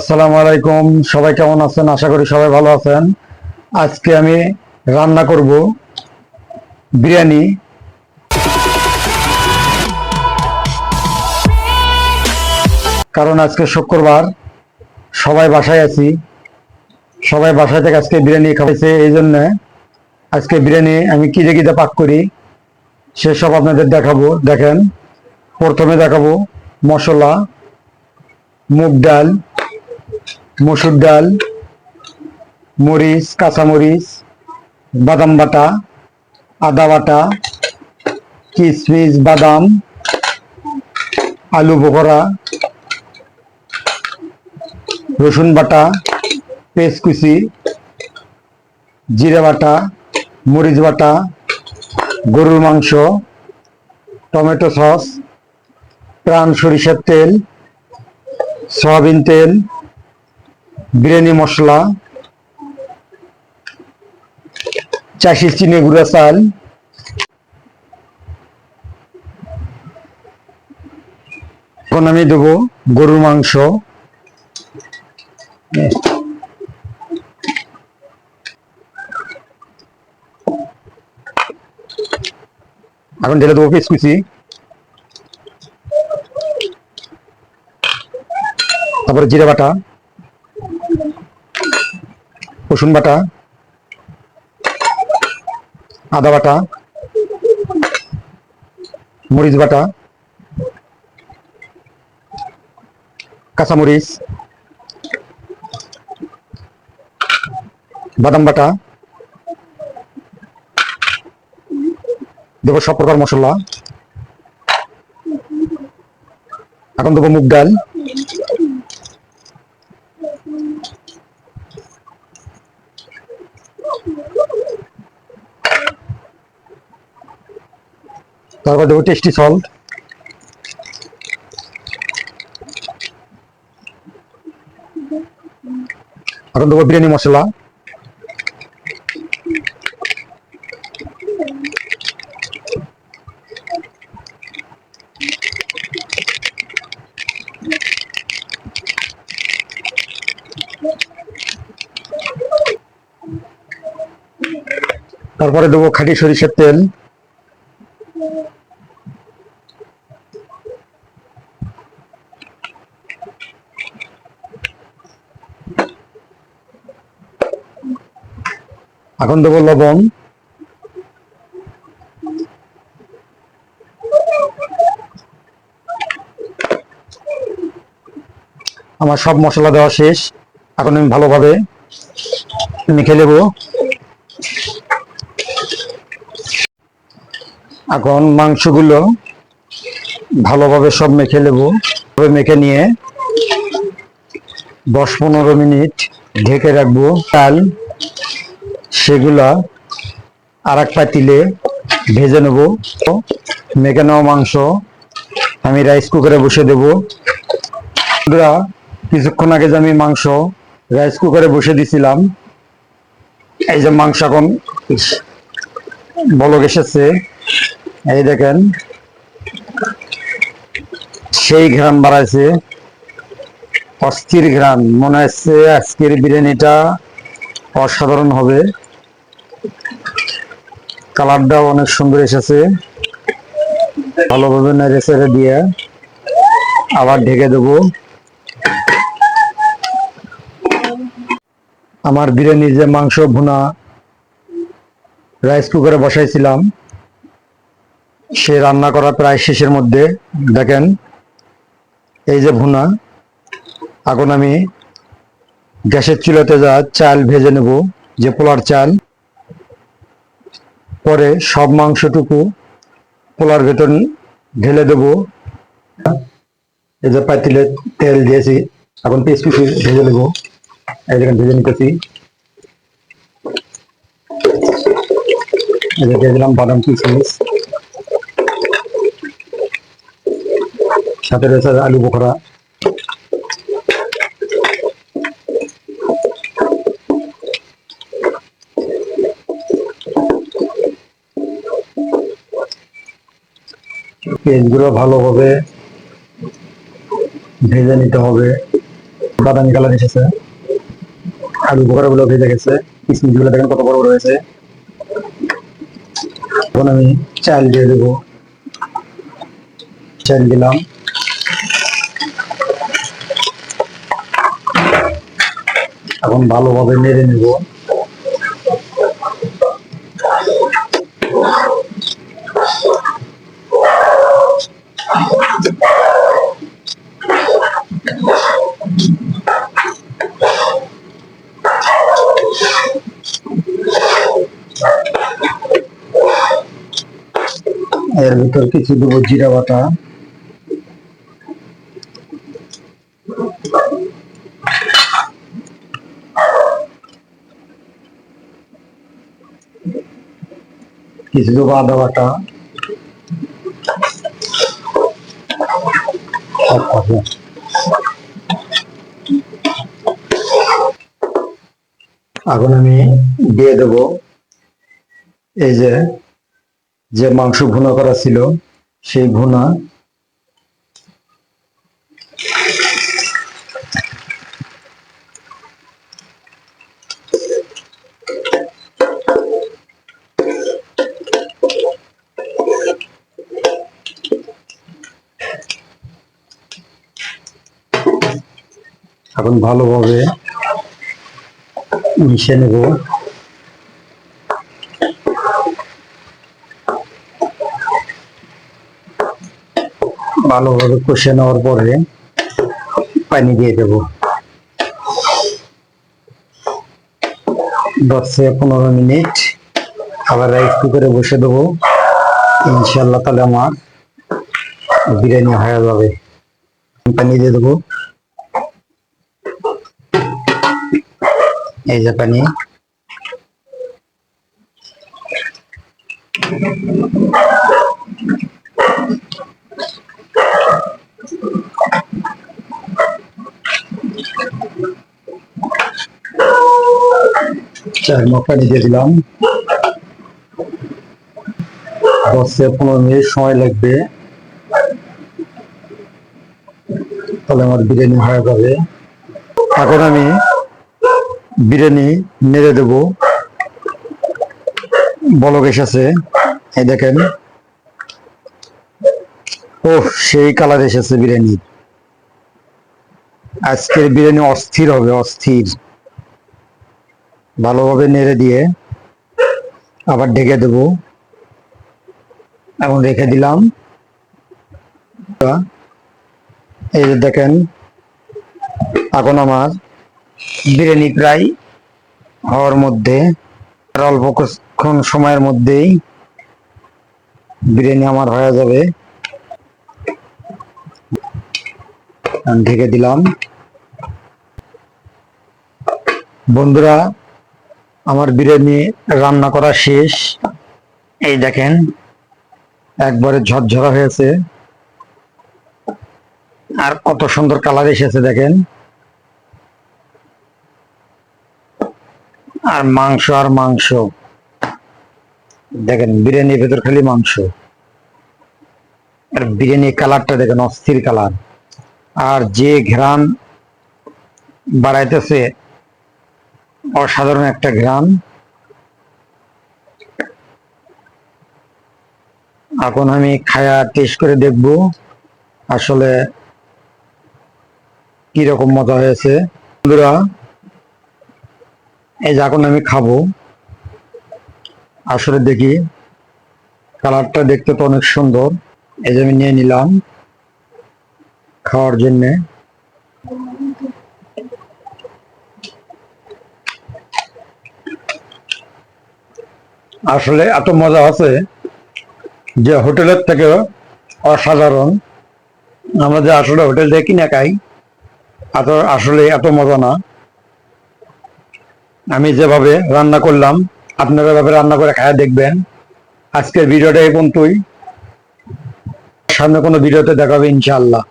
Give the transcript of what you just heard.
আসসালামু আলাইকুম। সবাই কেমন আছেন? আশা করি সবাই ভালো আছেন। আজকে আমি রান্না করব বিরিয়ানি। কারণ আজকে শুক্রবার, সবাই বাসায় আছি। সবাই বাসায় থেকে আজকে বিরিয়ানি খাওয়াইছে এই জন্য আজকে বিরিয়ানি আমি কি যে কিতে পাক করি, সেসব আপনাদের দেখাবো। দেখেন, প্রথমে দেখাবো মশলা, মুগ ডাল মসুর ডাল, মরিচ, কাঁচামরিচ, বাদাম বাটা, আদা বাটা কিশমিশ বাদাম, আলু বকরা রসুন বাটা, পেঁয়াজ কুচি, জিরে বাটা, মরিচ বাটা, গরুর মাংস, টমেটো সস, প্রাণ সরিষার তেল, সয়াবিন তেল বিরিয়ানি, মশলা চাষি চিনি, গুঁড়া চাল, এখন আমি দেবো গরুর মাংস। এখন ঢেলে দেবো পিস কুচি তারপরে জিরে বাটা। রসুন বাটা, আদা বাটা, মরিচ বাটা, কাঁচামরিচ, বাদাম বাটা, দেবো সব প্রকার মশলা। এখন দেবো মুগ ডাল। তারপর দেবো টেস্টি সল্ট এখন দেবো বিরিয়ানি মশলা। তারপরে দেবো খাঁটি সরিষার তেল। এখন দেবো লবণ। আমার সব মশলা দেওয়া শেষ। এখন আমি ভালোভাবে মেখে নেব। এখন মাংসগুলো ভালোভাবে সব মেখে নেব। মেখে নিয়ে দশ পনেরো মিনিট ঢেকে রাখব। চাল সেগুলা আর এক পাতিলে ভেজে নেব। মেখে নেওয়া মাংস আমি রাইস কুকারে বসে দেব। কিছুক্ষণ আগে যে আমি মাংস রাইস কুকারে বসে দিছিলাম, এই যে মাংস এখন বলক এসেছে। এই দেখেন, সেই ঘ্রাণ বাড়াইছে। অস্থির ঘ্রাণ, মনে হচ্ছে আজকের বিরিয়ানিটা অসাধারণ হবে। কালারটাও অনেক সুন্দর এসেছে। ভালোভাবে নেড়ে চেড়ে দিয়ে আবার ঢেকে দেবো। আমার বিরিয়ানির যে মাংস ভুনা রাইস কুকারে বসাইছিলাম, সে রান্না করা প্রায় শেষের মধ্যে। দেখেন, এই যে ভুনা, এখন আমি গ্যাসের চুলাতে যা চাল ভেজে নেব, যে পোলার চাল। পরে সব মাংসটুকু পোলার ভেতর ঢেলে দেব। এই যে পাতিলে তেল দিয়েছি, এখন পিস পিস ভেজে দেবো। এই ভেজে নিতেছি। দিলাম বাদাম কিশমিশ সাথে রয়েছে আলু বোখরা পেঁয়াজগুলো ভালোভাবে ভেজে নিতে হবে। বাদামি কালার এসেছে। আলু বোকারা গুলো ভেজে গেছে। কিসমিসগুলো দেখেন কত বড় হয়েছে। এখন আমি চাল দিয়ে দেবো। চাল দিলাম। এখন ভালোভাবে নেড়ে নেব। এর ভিতর কিছু দেবো, জিরা বাটা। কিছু দেবো আদা বাটা। এখন আমি দিয়ে দেবো এই যে যে মাংস ভুনা করা ছিল সেই ভুনা এখন ভালোভাবে মিশিয়ে নেব। ভালোভাবে কষে নেওয়ার পরে পানি দিয়ে দেব। দশ থেকে পনেরো মিনিট। আবার রাইস কুকারে বসে দেবো। ইনশাল্লাহ তাহলে আমার বিরিয়ানি হয়ে যাবে। পানি দিয়ে দেবো। এই যে পানি। চার পানি দিয়ে দিলাম। দশ থেকে পনেরো মিনিট সময় লাগবে। তাহলে আমার বিরিয়ানি হয়ে যাবে। এখন আমি বিরিয়ানি নেড়ে দেব। বলক এসেছে। এই দেখেন। ও সেই কালার এসেছে বিরিয়ানি। আজকের বিরিয়ানি অস্থির হবে, অস্থির। ভালোভাবে নেড়ে দিয়ে আবার ঢেকে দেব। এবং রেখে দিলাম। এই যে দেখেন, এখন আমার বিরিয়ানি প্রায় হওয়ার মধ্যে অল্প কিছুক্ষণ সময়ের মধ্যেই বিরিয়ানি আমার হয়ে যাবে। ঢেকে দিলাম। বন্ধুরা আমার বিরিয়ানি রান্না করা শেষ। এই দেখেন, একবারে ঝরঝরা হয়েছে। আর কত সুন্দর কালার এসেছে দেখেন। আর মাংস আর মাংস। দেখেন, বিরিয়ানির ভেতর খালি মাংস। আর বিরিয়ানির কালারটা দেখেন, অস্থির কালার। আর যে ঘ্রাণ বাড়াইতেছে অসাধারণ একটা গ্রাম এখন আমি খায়া টেস্ট করে দেখব আসলে কীরকম মজা হয়েছে। বন্ধুরা, এই যে এখন আমি খাব। আসলে দেখি, কালারটা দেখতে তো অনেক সুন্দর। এই যে আমি নিয়ে নিলাম খাওয়ার জন্যে। আসলে এত মজা আছে যে হোটেলের থেকে অসাধারণ। আমরা যে আসলে হোটেল থেকে কিনে খাই, এত আসলে এত মজা না। আমি যেভাবে রান্না করলাম, আপনারা এভাবে রান্না করে খায়া দেখবেন। আজকের ভিডিওটা এই পর্যন্তই। সামনে কোনো ভিডিওতে দেখাবে ইনশাআল্লাহ।